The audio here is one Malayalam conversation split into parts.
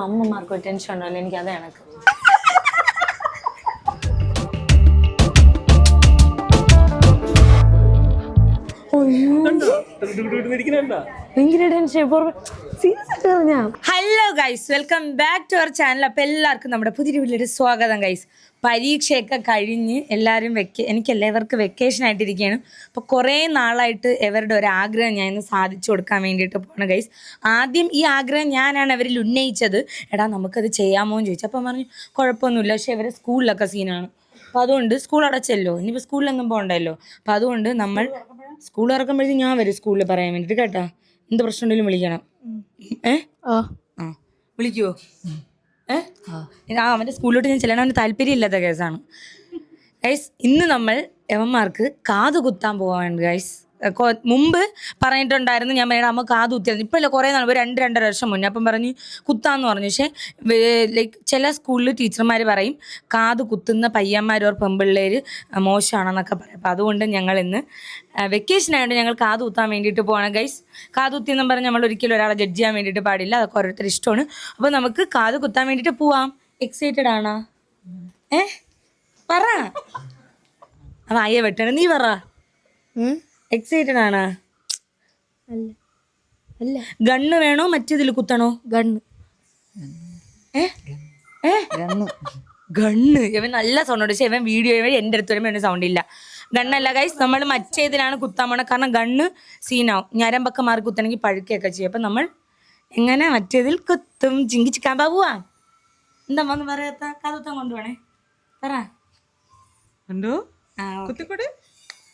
അമ്മമാർക്ക് ടെൻഷൻ ഉണ്ടല്ലോ എനിക്ക് അത് കണക്ക് ഭയങ്കര ടെൻഷൻ സീരിയസ് ആയിട്ട് പറഞ്ഞാ? Hello guys welcome back to our channel അപ്പോൾ എല്ലാവർക്കും നമ്മുടെ പുതിയ വീട്ടിലൊരു സ്വാഗതം ഗൈസ് പരീക്ഷയൊക്കെ കഴിഞ്ഞ് എല്ലാവരും വെക്ക എനിക്ക് എല്ലാവർക്കും വെക്കേഷൻ ആയിട്ടിരിക്കുകയാണ് അപ്പോൾ കുറേ നാളായിട്ട് ഇവരുടെ ഒരു ആഗ്രഹം ഞാൻ ഇന്ന് സാധിച്ചു കൊടുക്കാൻ വേണ്ടിയിട്ട് പോണ ഗൈസ് ആദ്യം ഈ ആഗ്രഹം ഞാനാണ് അവരിൽ ഉന്നയിച്ചത്. എടാ നമുക്കത് ചെയ്യാമോ എന്ന് ചോദിച്ചു. അപ്പം പറഞ്ഞു കുഴപ്പമൊന്നുമില്ല. പക്ഷേ ഇവരെ സ്കൂളിലൊക്കെ സീനാണ്. അപ്പോൾ അതുകൊണ്ട് സ്കൂൾ അടച്ചല്ലോ. ഇനിയിപ്പോൾ സ്കൂളിലൊന്നും പോകണ്ടല്ലോ അപ്പോൾ അതുകൊണ്ട് നമ്മൾ സ്കൂൾ ഇറക്കുമ്പോഴേക്കും ഞാൻ വരും സ്കൂളിൽ പറയാൻ വേണ്ടിയിട്ട് കേട്ടോ. എന്ത് പ്രശ്നം ഉണ്ടെങ്കിലും വിളിക്കണം. ഏ? ആ. വിളിക്കുവോ? ഏ? ആ. അവന്റെ സ്കൂളിലോട്ട് ഞാൻ ചെല്ലണം അവന് താല്പര്യമില്ലാത്ത കേസാണ്. ഗൈസ് ഇന്ന് നമ്മൾ എവന്മാർക്ക് കാത് കുത്താൻ പോവാണ് ഗൈസ് മുമ്പ് പറഞ്ഞിട്ടുണ്ടായിരുന്നു ഞാൻ പറയുന്നത് അമ്മ കാത് കുത്തിയായിരുന്നു ഇപ്പോഴല്ല കുറേ നാൾ രണ്ട് രണ്ടര വർഷം മുന്നേ. അപ്പം പറഞ്ഞ് കുത്താന്ന് പറഞ്ഞു. പക്ഷേ ലൈക്ക് ചില സ്കൂളിൽ ടീച്ചർമാർ പറയും കാത് കുത്തുന്ന പയ്യന്മാർ ഓർ പെമ്പിള്ളേർ മോശമാണെന്നൊക്കെ പറയും. അപ്പം അതുകൊണ്ട് ഞങ്ങൾ ഇന്ന് വെക്കേഷൻ ആയതുകൊണ്ട് ഞങ്ങൾ കാത് കുത്താൻ വേണ്ടിയിട്ട് പോകണം ഗൈസ് കാത് കുത്തി എന്നും പറഞ്ഞ് നമ്മൾ ഒരിക്കലും ഒരാളെ ജഡ്ജ് ചെയ്യാൻ വേണ്ടിയിട്ട് പാടില്ല. അതൊക്കെ ഓരോരുത്തർ ഇഷ്ടമാണ്. അപ്പോൾ നമുക്ക് കാത് കുത്താൻ വേണ്ടിയിട്ട് പോവാം. എക്സൈറ്റഡ് ആണോ? ഏ? പറ. അവ അയ്യ വെട്ടണ. നീ പറ. എക്സൈറ്റഡ് ആണോ? അല്ല. ഗണ്ണ് വേണോ? മറ്റേതിൽ കുത്തണോ? ഗണ്ണ്. ഏ? ഏ? ഗണ്ണ്. ഇവൻ നല്ല സൗണ്ട് ഉണ്ട്. പക്ഷെ ഇവൻ വീഡിയോ വഴി എന്റെ അടുത്ത് വരുമ്പോൾ എന്റെ സൗണ്ട് ഇല്ല. ഗണ്ണല്ല ഗൈസ് നമ്മൾ മറ്റേതിലാണ് കുത്താൻ പോണത്. കാരണം ഗണ്ണ് സീനാവും ഞരമ്പൊക്കെ മാറി കുത്തണമെങ്കിൽ പഴുക്കുകയൊക്കെ ചെയ്യും. അപ്പം നമ്മൾ എങ്ങനെ മറ്റേതിൽ കുത്തും? ചിങ്കിച്ചിക്കാൻ പോവാ എന്താ വന്ന് പറയാത്ത? കഥത്തം കൊണ്ടുപോണേ. പറ. എന്തോ? ആ കുത്തിക്കൂടെ?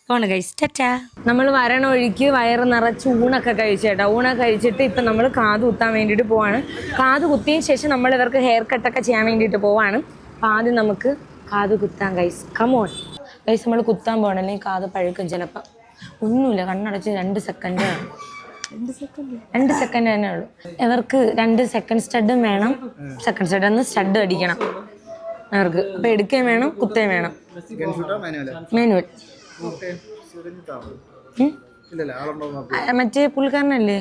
പോണ് കഴിച്ചിട്ടാ ടാറ്റാ. നമ്മൾ വരണ വഴിക്ക് വയറ് നിറച്ച് ഊണൊക്കെ കഴിച്ചേട്ടാ. ഊണൊക്കെ കഴിച്ചിട്ട് ഇപ്പം നമ്മൾ കാത് കുത്താൻ വേണ്ടിയിട്ട് പോവാണ്. കാത് കുത്തിയ ശേഷം നമ്മൾ ഇവർക്ക് ഹെയർ കട്ടൊക്കെ ചെയ്യാൻ വേണ്ടിയിട്ട് പോവാണ്. അപ്പം ആദ്യം നമുക്ക് കാത് കുത്താൻ കൈസ് കമോൺ കൈസ് നമ്മൾ കുത്താൻ പോകണം അല്ലെങ്കിൽ കാത് പഴുക്കും ചിലപ്പം. ഒന്നുമില്ല കണ്ണടച്ച് രണ്ട് സെക്കൻഡ് രണ്ട് സെക്കൻഡ് തന്നെ ഉള്ളൂ. ഇവർക്ക് രണ്ട് സെക്കൻഡ് സ്റ്റഡും വേണം. സെക്കൻഡ് സ്റ്റഡ് ഒന്ന് സ്റ്റഡ് അടിക്കണം. അവർക്ക്. അപ്പം എടുക്കുകയും വേണം കുത്തുകയും വേണം. മാനുവൽ മറ്റേ പുൽക്കാരനല്ലേ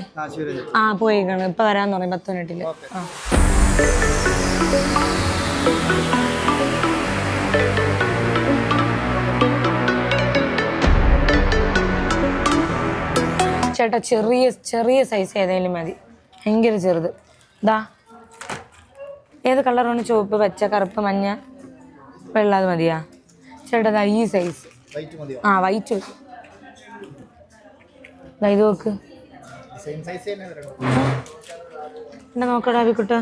ആ പോയിക്കാണ്. ഇപ്പൊ വരാന്ന് പറഞ്ഞു പത്ത് മിനിറ്റിൽ. ആ. ചേട്ടാ ചെറിയ ചെറിയ സൈസ് ഏതെങ്കിലും മതി. ഭയങ്കര ചെറുത്. ഇതാ ഏത് കളറാണ് ചുവപ്പ് പച്ച കറുപ്പ് മഞ്ഞ? വെള്ള അത് മതിയാ. ചേട്ടാ ഈ സൈസ് ആ വൈറ്റ് മതി ഇത് നോക്ക് എന്നാ നോക്കടാ അവിക്കുട്ട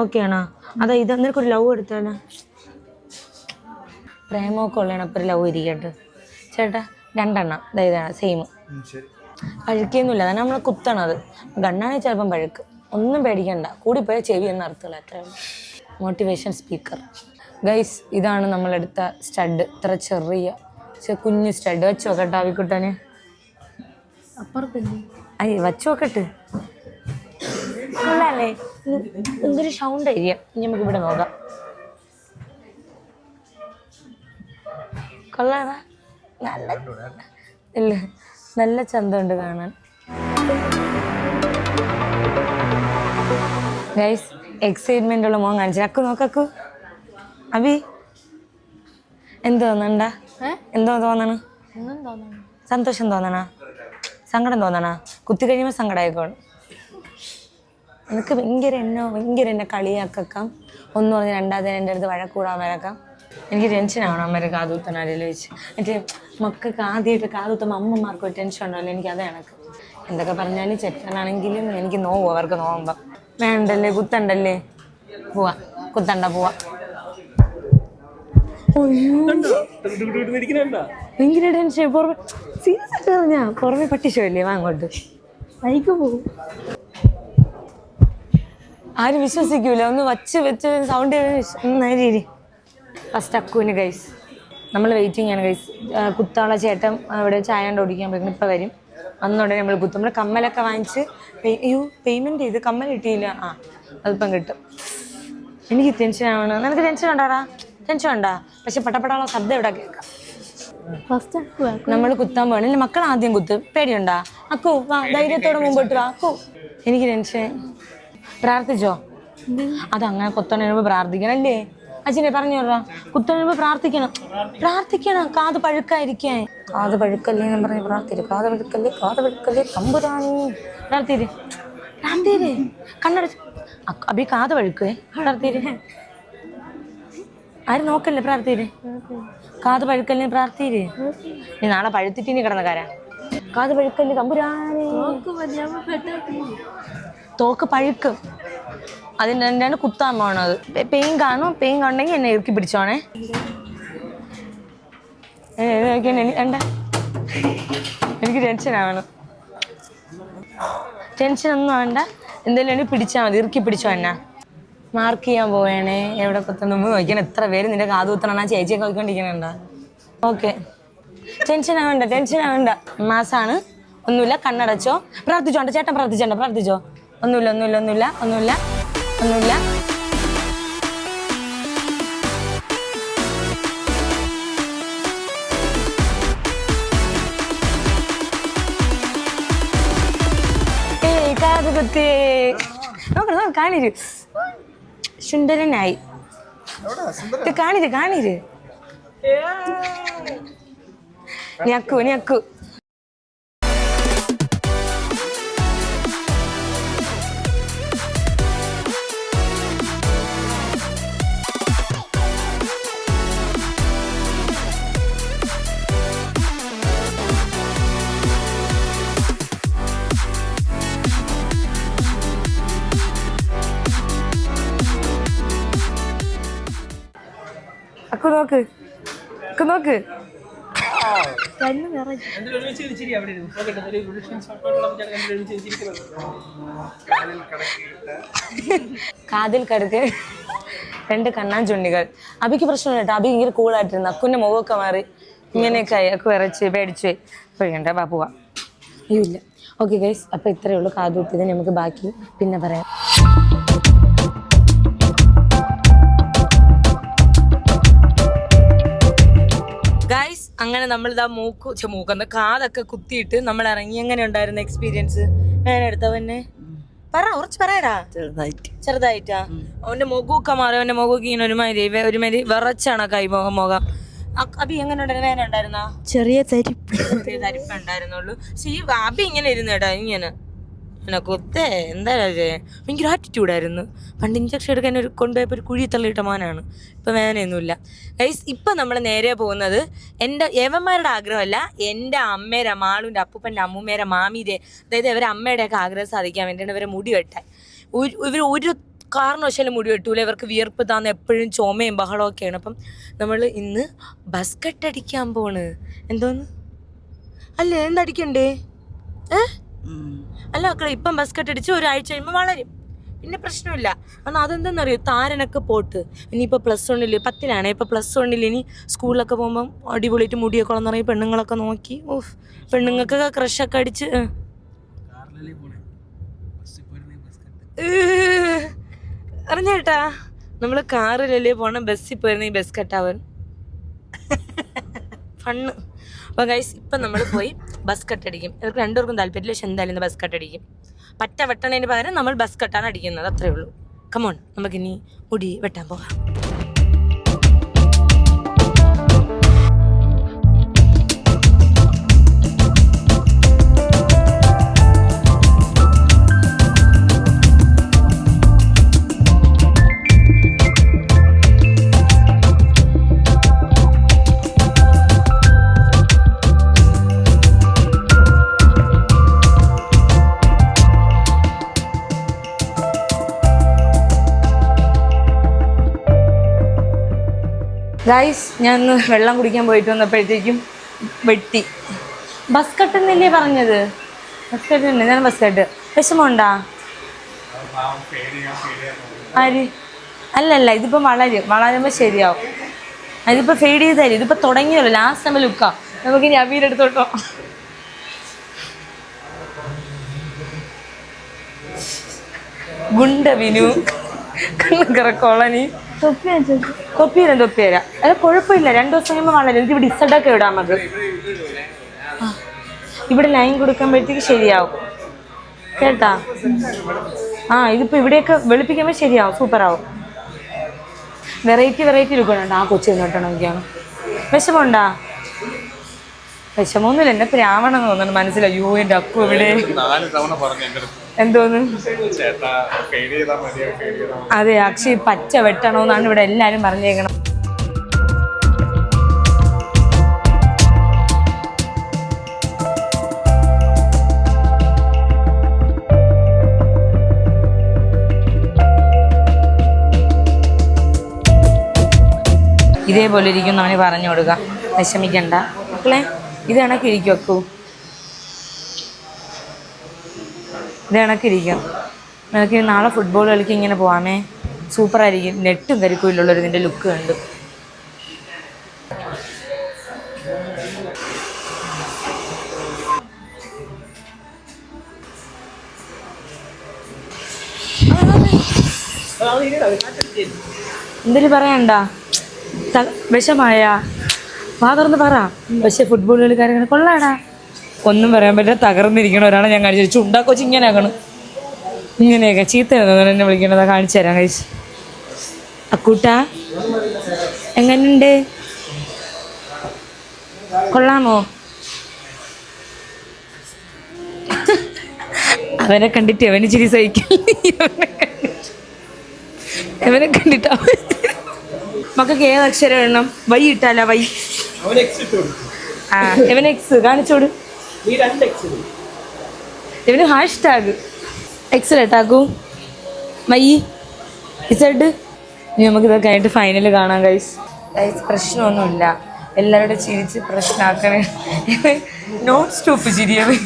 ഓക്കെ ആണോ? അതാ ഇത് നിനക്കൊരു ലവ് എടുത്താലോ പ്രേമമൊക്കെ ഉള്ളതാണ് ഇപ്പൊ ഒരു ലവ് ഇരിക്കട്ടെ. ചേട്ടാ രണ്ടെണ്ണം. ഇതാണ് സെയിം പഴുക്കൊന്നുമില്ല. അതാണ് നമ്മൾ കുത്തണത്. ഗണ്ണാണെങ്കിൽ ചിലപ്പം പഴുക്ക്. ഒന്നും പേടിക്കണ്ട. കൂടിപ്പോയാൽ ചെവി എന്ന് അർത്ഥമില്ല മോട്ടിവേഷൻ സ്പീക്കർ ഗൈസ് ഇതാണ് നമ്മളെടുത്ത സ്റ്റഡ് ഇത്ര ചെറിയ കുഞ്ഞു സ്റ്റഡ് വെച്ച് നോക്കട്ടെ ആവിക്കുട്ടനെ. അയ്യ വച്ച് നോക്കട്ടെ. അല്ലേ എന്തൊരു സൗണ്ട് ആയിരിക്കാം. ഇനി നമുക്ക് ഇവിടെ നോക്കാം. കൊള്ളാടാ നല്ല ഇല്ല നല്ല ചന്തമുണ്ട് കാണാൻ. ഗൈസ് എക്സൈറ്റ്മെന്റ് ഉള്ള മോൻ കാണിച്ചു. അക്കു നോക്കക്കു അബി എന്ത് തോന്നണ്ട എന്തോ തോന്നണ? സന്തോഷം തോന്നണ? സങ്കടം തോന്നണ? കുത്തി കഴിയുമ്പോൾ സങ്കടമായിക്കോളും എനിക്ക് ഭയങ്കര എന്നോ ഭയങ്കര എന്നെ കളിയാക്കാം ഒന്ന് പറഞ്ഞ് രണ്ടാമത്തെ എന്റെ അടുത്ത് വഴക്കൂടാൻ വരക്കാം എനിക്ക് ടെൻഷൻ ആവണം അമ്മേരെ കാതുത്തനാരിൽ വെച്ച്. മറ്റേ മക്കൾക്ക് ആദ്യമായിട്ട് കാതുത്തുമ്പോൾ അമ്മമാർക്ക് ഒരു ടെൻഷൻ ഉണ്ടല്ലോ എനിക്ക് അത് കണക്ക് എന്തൊക്കെ പറഞ്ഞാലും ചെറ്റനാണെങ്കിലും എനിക്ക് നോവും അവർക്ക് നോവുമ്പം. വേണ്ടല്ലേ കുത്തണ്ടല്ലേ? പോവാ കുത്തണ്ട പോവാ. ഭയങ്കര ടെൻഷൻ പുറമെ സീരിയസ് ആയിട്ട് പറഞ്ഞാ പുറമെ പട്ടിഷോ വാ അങ്ങോട്ട്. ബൈക്ക് പോകും ആരും വിശ്വസിക്കൂല. ഒന്ന് വച്ച് വെച്ച് സൗണ്ട് നേരി ഫസ്റ്റ് അക്കുവിന് ഗൈസ് നമ്മൾ വെയിറ്റിംഗ് ആണ് ഗൈസ് കുത്താള ചേട്ടൻ അവിടെ ചായ കൊണ്ട് ഓടിക്കാൻ പോയി ഇപ്പം വരും. അന്നുടനെ നമ്മൾ കുത്തും. നമ്മൾ കമ്മലൊക്കെ വാങ്ങിച്ച് പേ- അയ്യോ പേയ്മെന്റ് ചെയ്ത്. കമ്മൽ കിട്ടിയില്ല. ആ അതിപ്പം കിട്ടും. എനിക്ക് ടെൻഷൻ ആവണം നിനക്ക് ടെൻഷൻ ഉണ്ടാടാ? ടെൻഷൻ ഉണ്ടാ പക്ഷെ പെട്ടപ്പെടാനുള്ള ശബ്ദം ഇവിടെ കേൾക്കാം. നമ്മൾ കുത്താൻ പോകണം മക്കൾ ആദ്യം കുത്തും. പേടിയുണ്ടാ? അക്കു വാ ധൈര്യത്തോടെ മുമ്പോട്ട് വാ. അക്കു എനിക്ക് ടെൻഷൻ. പ്രാർത്ഥിച്ചോ? അതങ്ങനെ കുത്തണ പ്രാർത്ഥിക്കണല്ലേ അച്ഛനെ പറഞ്ഞു വിടാ കുത്തണ പ്രാർത്ഥിക്കണം. പ്രാർത്ഥിക്കണം. കാത് പഴുക്കായിരിക്കേ കാത് പഴുക്കല്ലേ എന്ന് പറഞ്ഞ് പ്രാർത്ഥിര്. കാത് പഴുക്കല്ലേ കാത് പഴുക്കല്ലേ തമ്പുരാണി പ്രാർത്ഥിര്. പ്രാർത്ഥിര്. കണ്ണടച്ച്. അഭി കാത് പഴുക്കേ പ്രാർത്ഥിര്. ആരും നോക്കല്ലേ പ്രാർത്ഥിയിൽ? കാത് പഴുക്കല്ലേ പ്രാർത്ഥിയിൽ? നീ നാളെ പഴുത്തിട്ട് ഇനി കിടന്ന കാരാ. കാത് പഴുക്കൽ തമ്പുരാണി തോക്ക് പഴുക്കും. അതിന് രണ്ടാണ് കുത്താൻ പോണത് പെയിൻ കാണും പെയിൻ കാണുന്നെങ്കിൽ എന്നെ ഇറുക്കി പിടിച്ചോണേ. വേണ്ട. എനിക്ക് ടെൻഷൻ ആവണം ടെൻഷൻ ഒന്നും വേണ്ട. എന്തെങ്കിലും പിടിച്ചാ പിടിച്ചാൽ മതി. ഇറുക്കി പിടിച്ചോ എന്നാ. മാർക്ക് ചെയ്യാൻ പോവേണേ. എവിടെ നോക്കിയാൽ എത്ര പേര് നിന്റെ കാത് കുത്തണം ആ ചേച്ചിയൊക്കെ നോക്കിക്കൊണ്ടിരിക്കണുണ്ട ഓക്കെ ടെൻഷൻ ആവണ്ട ടെൻഷൻ ആവണ്ട. മാസാണ്. ഒന്നുമില്ല കണ്ണടച്ചോ. പ്രാർത്ഥിച്ചോണ്ട ചേട്ടൻ പ്രാർത്ഥിച്ചോണ്ട പ്രാർത്ഥിച്ചോ. ഒന്നുമില്ല ഒന്നുമില്ല ഒന്നുമില്ല ഒന്നുമില്ല ഒന്നുമില്ല. ഏയ് കാത് കുത്തി നോക്കണം നോക്ക് കാണിര് സുന്ദരനായി. ഇത് കാണിര് കാണിര്. ഞക്കു ഞക്കു. നോക്ക്. നോക്ക്. കാതിൽ കടുക്ക് രണ്ട് കണ്ണാൻ ചുണ്ടികൾ അബിക്ക് പ്രശ്നമില്ല കേട്ടോ. അബി ഇങ്ങനെ കൂളായിട്ടിരുന്നു അക്കുന്റെ മുഖമൊക്കെ മാറി ഇങ്ങനെയൊക്കെ ആയി. അക്കു വിറച്ച് പേടിച്ച് പോയിണ്ട ബാപ്പുവ പോവാ. അയ്യോ ഇല്ല. ഓക്കെ ഗൈസ് അപ്പൊ ഇത്രയേ ഉള്ളൂ. കാതൂത്തിന് നമുക്ക് ബാക്കി പിന്നെ പറയാം. അങ്ങനെ നമ്മൾ ഇതാ മൂക്ക് മൂക്കന്ന് കാതൊക്കെ കുത്തിയിട്ട് നമ്മൾ ഇറങ്ങി എങ്ങനെ ഉണ്ടായിരുന്നു എക്സ്പീരിയൻസ് ഞാൻ എടുത്തവന്നെ പറ കുറച്ച് പറയടാ. ചെറുതായിട്ട്. ചെറുതായിട്ടാ? അവന്റെ മുഖമൊക്കെ മാറി അവന്റെ മുഖമൊക്കെ ഇങ്ങനെ ഒരുമാതിരി ഒരുമാതിരി വിറച്ചാണ് കൈ മുഖം. മുഖം അബി എങ്ങനെ ഉണ്ടായിരുന്നു? വേന ഉണ്ടായിരുന്നാ? ചെറിയ തരിപ്പ്. ചെറിയ തരിപ്പ് ഉണ്ടായിരുന്നുള്ളൂ. പക്ഷെ ഈ അബി ഇങ്ങനെ ഇരുന്നേടാ ഇങ്ങനെ. എന്നെ കുത്തേ എന്താ ഭയങ്കര ആറ്റിറ്റ്യൂഡായിരുന്നു പണ്ട് ഇഞ്ചക്ഷൻ എടുക്കാൻ ഒരു കൊണ്ടുപോയപ്പോൾ ഒരു കുഴി തള്ളിയിട്ട മോനാണ്. ഇപ്പം വേനയൊന്നുമില്ല ഗൈസ് ഇപ്പം നമ്മൾ നേരെ പോകുന്നത് എന്റെ ഏവന്മാരുടെ ആഗ്രഹമല്ല എന്റെ അമ്മേരെ മാളുന്റെ അപ്പൂപ്പന്റെ അമ്മൂമ്മേരെ മാമീരെ അതായത് ഇവരെ അമ്മയുടെയൊക്കെ ആഗ്രഹം സാധിക്കാൻ വേണ്ടിയാണ് ഇവരെ മുടി വെട്ടാൻ. ഇവർ ഒരു കാരണവശാലും മുടി വെട്ടൂല. ഇവർക്ക് വിയർപ്പ് താന്ന് എപ്പോഴും ചുമയും ബഹളമൊക്കെയാണ് അപ്പം നമ്മൾ ഇന്ന് ബസ്കറ്റ് അടിക്കാൻ പോണ്. എന്തോന്ന്? അല്ലേ എന്തടിക്കണ്ടേ ഏ? അല്ല മക്കളെ ഇപ്പം ബസ് കെട്ടടിച്ച് ഒരാഴ്ച കഴിയുമ്പോൾ വളരും. പിന്നെ പ്രശ്നമില്ല. എന്നാൽ അതെന്തെന്നറിയോ? താരനൊക്കെ പോട്ട്. ഇനിയിപ്പോൾ പ്ലസ് വണ്ണിൽ പത്തിലാണ്. ഇപ്പോൾ പ്ലസ് വണ്ണിൽ ഇനി സ്കൂളിലൊക്കെ പോകുമ്പം അടിപൊളിയായിട്ട് മുടിയൊക്കെ വളർന്നറിയ പെണ്ണുങ്ങളൊക്കെ നോക്കി. ഓഫ് പെണ്ണുങ്ങൾക്കൊക്കെ ക്രഷൊക്കെ അടിച്ച്. അറിഞ്ഞേട്ടാ നമ്മൾ കാറിലല്ലേ പോണം ബസ്സിൽ പോയിരുന്ന ഈ ബസ് കട്ടാവൻ ഫണ്ണ് അപ്പം ഗൈസ് ഇപ്പം നമ്മൾ പോയി. ബസ് കട്ട് അടിക്കും. ഇവർക്ക് രണ്ടുപേർക്കും താല്പര്യമില്ല. പക്ഷെ എന്തായാലും ബസ് കട്ട് അടിക്കും. പറ്റ വെട്ടണതിന് പകരം നമ്മൾ ബസ് കട്ടാണ് അടിക്കുന്നത്. അത്രേ ഉള്ളൂ. കമോൺ നമുക്കിനി മുടി വെട്ടാൻ പോകാം. ഗൈസ് ഞാൻ വെള്ളം കുടിക്കാൻ പോയിട്ട് വന്നപ്പോഴത്തേക്കും വെട്ടി. ബസ് കട്ടെന്നല്ലേ പറഞ്ഞത്? ബസ് കട്ട് തന്നെ ഞാൻ ബസ് കട്ട്. വിഷമമുണ്ടാ? ആര്? അല്ലല്ല ഇതിപ്പോൾ വളരും. വളരുമ്പോൾ ശരിയാവും. അതിപ്പോൾ ഫെയ്ഡ് ചെയ്ത് തരും ഇതിപ്പോൾ തുടങ്ങിയല്ലോ ലാസ്റ്റ് നമ്മൾ ലുക്കാം നമുക്ക് ഇനി അബീരെടുത്തോട്ടോ ഗുണ്ട വിനു. കണ്ണുകറ കോളനി. തൊപ്പി വെച്ചു തൊപ്പി തരാം. അത് കുഴപ്പമില്ല. രണ്ടു ദിവസം കഴിയുമ്പോൾ വളരെ എനിക്ക് ഇവിടെ ഇസഡൊക്കെ ഇടാം നമുക്ക്. ഇവിടെ ലൈൻ കൊടുക്കുമ്പോഴത്തേക്ക് ശരിയാവും. കേട്ടാ? ആ ഇതിപ്പോൾ ഇവിടെയൊക്കെ വെളുപ്പിക്കുമ്പോൾ ശരിയാവും. സൂപ്പറാവും വെറൈറ്റി വെറൈറ്റി ലുക്കുണ്ട് ആ കൊച്ചു നിന്നിട്ടുണ്ടെങ്കിലാണ് വിഷമമുണ്ടാ? വിഷമമൊന്നുമില്ല. എന്നെ പ്രാവണെന്ന് തോന്നുന്നു. മനസ്സിലായി. അയ്യോ എന്റെ അക്കു ഇവിടെ എന്തോന്ന്? അതെ അക്ഷയ് പച്ച വെട്ടണമെന്നാണ് ഇവിടെ എല്ലാരും പറഞ്ഞേക്കണം ഇതേപോലെ ഇരിക്കും നമ്മൾ പറഞ്ഞു കൊടുക്കുക വിഷമിക്കണ്ട. മക്കളെ ഇത് കണക്കിരിക്കും അക്കു? ഇത് കണക്കിരിക്കും. നിനക്ക് നാളെ ഫുട്ബോൾ കളിക്ക് ഇങ്ങനെ പോവാമേ? സൂപ്പറായിരിക്കും നെട്ടും കരിക്കൂലുള്ളൊരു ഇതിന്റെ ലുക്ക് കണ്ട്. എന്തിനു പറയണ്ട? വിഷമായ വാ തുറന്ന് പറ. പക്ഷെ ഫുട്ബോൾ കളിക്കാരെ കൊള്ളാടാ. ഒന്നും പറയാൻ പറ്റില്ല തകർന്നിരിക്കണവരാണ് ഞാൻ കാണിച്ചു ചുണ്ടാ കൊച്ച് ഇങ്ങനെ ആകണം ഇങ്ങനെയൊക്കെ ചീത്ത എന്നെ വിളിക്കണതാ കാണിച്ചു തരാം കഴിച്ച് അക്കൂട്ട എങ്ങനെയുണ്ട് കൊള്ളാമോ? അവനെ കണ്ടിട്ട് അവന് ചിരി സഹിക്കില്ല അവനെ കണ്ടിട്ട്. മക്കൾക്ക് ഏത് അക്ഷരം എണ്ണം വൈ ഇട്ടാലാ വൈ. ആ ഇവൻ എക്സ് കാണിച്ചോട് ഇവന് ഹാഷ് ടാഗ് എക്സ് ഇട്ടാക്കൂ. വൈ ഇസഡ് ഇനി നമുക്ക് ഇതൊക്കെ ആയിട്ട് ഫൈനൽ കാണാം ഗൈസ് ഗൈസ് പ്രശ്നമൊന്നുമില്ല. എല്ലാവരുടെ ചിരിച്ച് പ്രശ്നമാക്കണേ നോൺ സ്റ്റോപ്പ് ചിരിയവൻ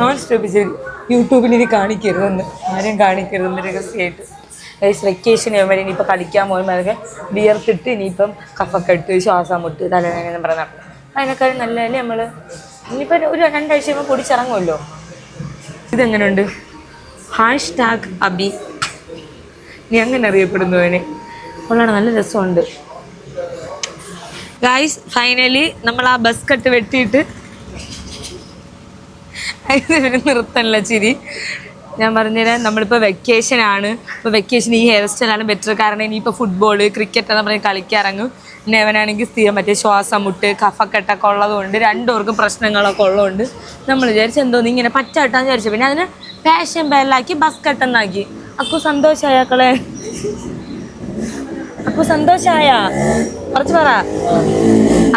നോൺ സ്റ്റോപ്പ് ചിരി യൂട്യൂബിൽ ഇനി കാണിക്കരുതെന്ന്. ആരും കാണിക്കരുതെന്ന് രഹസ്യമായിട്ട്. വെക്കേഷൻ വരെ ഇനിയിപ്പോൾ കളിക്കാൻ പോകുമ്പോഴൊക്കെ വിയർത്തിട്ട് ഇനിയിപ്പം കഫക്കെട്ട് ശ്വാസം മുട്ട് തലവേദന പറഞ്ഞ അതിനേക്കാളും നല്ലതല്ലേ നമ്മൾ ഇനിയിപ്പോൾ ഒരു രണ്ടാഴ്ച കഴിയുമ്പോൾ പൊടിച്ചിറങ്ങുമല്ലോ? ഇതെങ്ങനെയുണ്ട് ഹാഷ് ടാഗ് അബി നീ അങ്ങനെ അറിയപ്പെടുന്നവന് കൊള്ളാണ് നല്ല രസമുണ്ട്. ഗായ്സ് ഫൈനലി നമ്മൾ ആ ബസ് കട്ട് വെട്ടിയിട്ട് അതിന് നിർത്തല്ല ചിരി. ഞാൻ പറഞ്ഞുതരാം നമ്മളിപ്പോൾ വെക്കേഷൻ ആണ്. ഇപ്പോൾ വെക്കേഷൻ ഈ ഹെയർ സ്റ്റൈലാണ് ബെറ്റർ കാരണം ഇനിയിപ്പോൾ ഫുട്ബോൾ ക്രിക്കറ്റ് എന്ന് പറഞ്ഞ് കളിക്കിറങ്ങും പിന്നെ അവനാണെങ്കിൽ സ്ഥിരം മറ്റേ ശ്വാസം മുട്ട് കഫക്കെട്ടൊക്കെ ഉള്ളതുകൊണ്ട് രണ്ടുപേർക്കും പ്രശ്നങ്ങളൊക്കെ ഉള്ളതുകൊണ്ട് നമ്മൾ വിചാരിച്ചു എന്തോന്ന് ഇങ്ങനെ പച്ചാട്ടാന്ന് വിചാരിച്ചു. പിന്നെ അതിന് ഫാഷൻ ബെല്ലാക്കി ബസ് കട്ടെന്നാക്കി അക്കു സന്തോഷമായ അപ്പൊ സന്തോഷമായ കുറച്ച് പറ.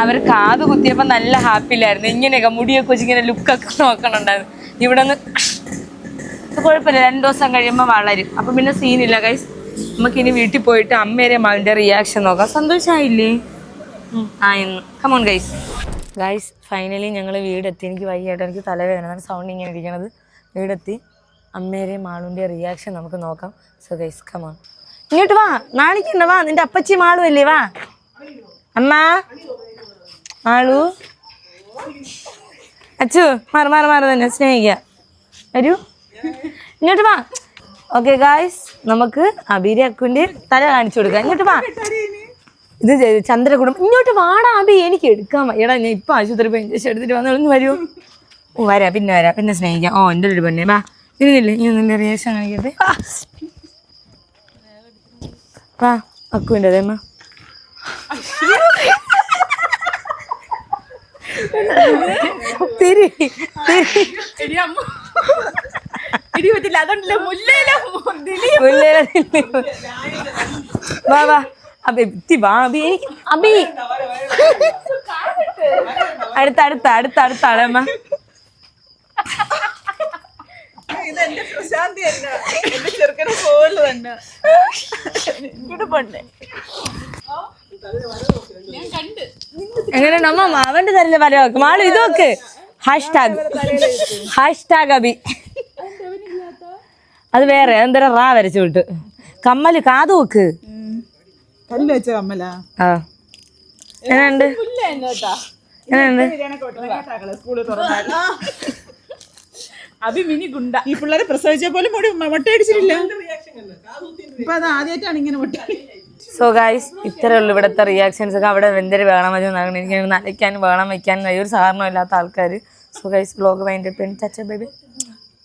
അവർ കാത് കുത്തിയപ്പോൾ നല്ല ഹാപ്പിയിലായിരുന്നു ഇങ്ങനെയൊക്കെ മുടിയൊക്കെ വെച്ച് ഇങ്ങനെ ലുക്കൊക്കെ നോക്കണുണ്ടായിരുന്നു. ഇവിടെ നിന്ന് ഇത് കുഴപ്പമില്ല. രണ്ട് ദിവസം കഴിയുമ്പോൾ വളരും. അപ്പം പിന്നെ സീനില്ല. കൈസ് നമുക്കിനി വീട്ടിൽ പോയിട്ട് അമ്മേരെ മകന്റെ റിയാക്ഷൻ നോക്കാം. സന്തോഷമായില്ലേ ആ എന്ന് കമോൺ ഗൈസ് ഗൈസ് ഫൈനലി ഞങ്ങൾ വീടെത്തി. എനിക്ക് വയ്യായിട്ട് എനിക്ക് തലവേദന. സൗണ്ട് ഇങ്ങനെ ഇരിക്കണത്. വീടെത്തി. അമ്മേരെ മാളുന്റെ റിയാക്ഷൻ നമുക്ക് നോക്കാം. സോ ഗൈസ് കമോൺ ഇങ്ങോട്ട് വാ. നാണിക്കണ്ട. വാ. നിന്റെ അപ്പച്ചി മാളു അല്ലേ? വാ. അമ്മ. മാളു. അച്ചു മാറി മാറി മാറി തന്നെ. സ്നേഹിക്കുക വരൂ. ഇങ്ങോട്ട് വാ. ഓക്കെ ഗായ്സ് നമുക്ക് അബീരി അക്കുവിന്റെ തല കാണിച്ചു കൊടുക്കാം. ഇങ്ങോട്ട് വാ. ഇത് ച- ചന്ദ്രകുടുംബം. ഇങ്ങോട്ട് വാടാ അബി. എനിക്ക് എടുക്കാൻ. എടാ ഞാൻ ഇപ്പൊ ആശുപത്രി പോയി ഇഞ്ചക്ഷൻ എടുത്തിട്ട് വന്നോളൊന്ന് ഒന്ന് വരൂ. ഓ വരാം. പിന്നെ വരാ. പിന്നെ സ്നേഹിക്കാം. ഓ എന്റെ ഒരു പെണ്ണേ. വാ. ഇരുന്നില്ലേ ഇനി നിന്റെ റിയാക്ഷൻ കാണിക്കട്ടെ വാ അക്കുവിന്റെ അതേമ്മ തിരി തിരി. മുല്ലേലെ തിരി. വാ വാ. അബി ഇത്തി വാ അബി. എനിക്ക് അബി. അടുത്ത അടുത്ത അടുത്ത അടുത്ത ആളമ്മ. ഇതെന്റെ പ്രശാന്തി അല്ല എന്റെ ചെറുക്കനെ പോലെ തന്നെ. ഇവിടെ പണ്ടേ എങ്ങനെ നമ്മ അവന്റെ തരില്ല വര വെക്ക് മാളു ഇത് hashtag hashtag hash tag Abi. അത് വേറെ എന്തൊരു റാ വരച്ചു വിട്ട്. കമ്മൽ കാത് വെക്ക്. കല്ല് വെച്ച കമ്മല? ആ. അഭി മിനി ഗുണ്ട. ഈ പിള്ളേരെ പ്രസവിച്ച പോലെ മുടി മുട്ടയടിച്ചിട്ടില്ല ഇപ്പൊ അത് ആദ്യമായിട്ടാണ് ഇങ്ങനെ മുട്ട സോ ഗായ്സ് ഇത്രേ ഉള്ളൂ ഇവിടുത്തെ റിയാക്ഷൻസ് ഒക്കെ. അവിടെ എന്തൊരു വേണം വരും എനിക്ക് നനയ്ക്കാനും വേണം വയ്ക്കാനും ഒരു സാധനം ഇല്ലാത്ത ആൾക്കാർ so guys blog wind up touch baby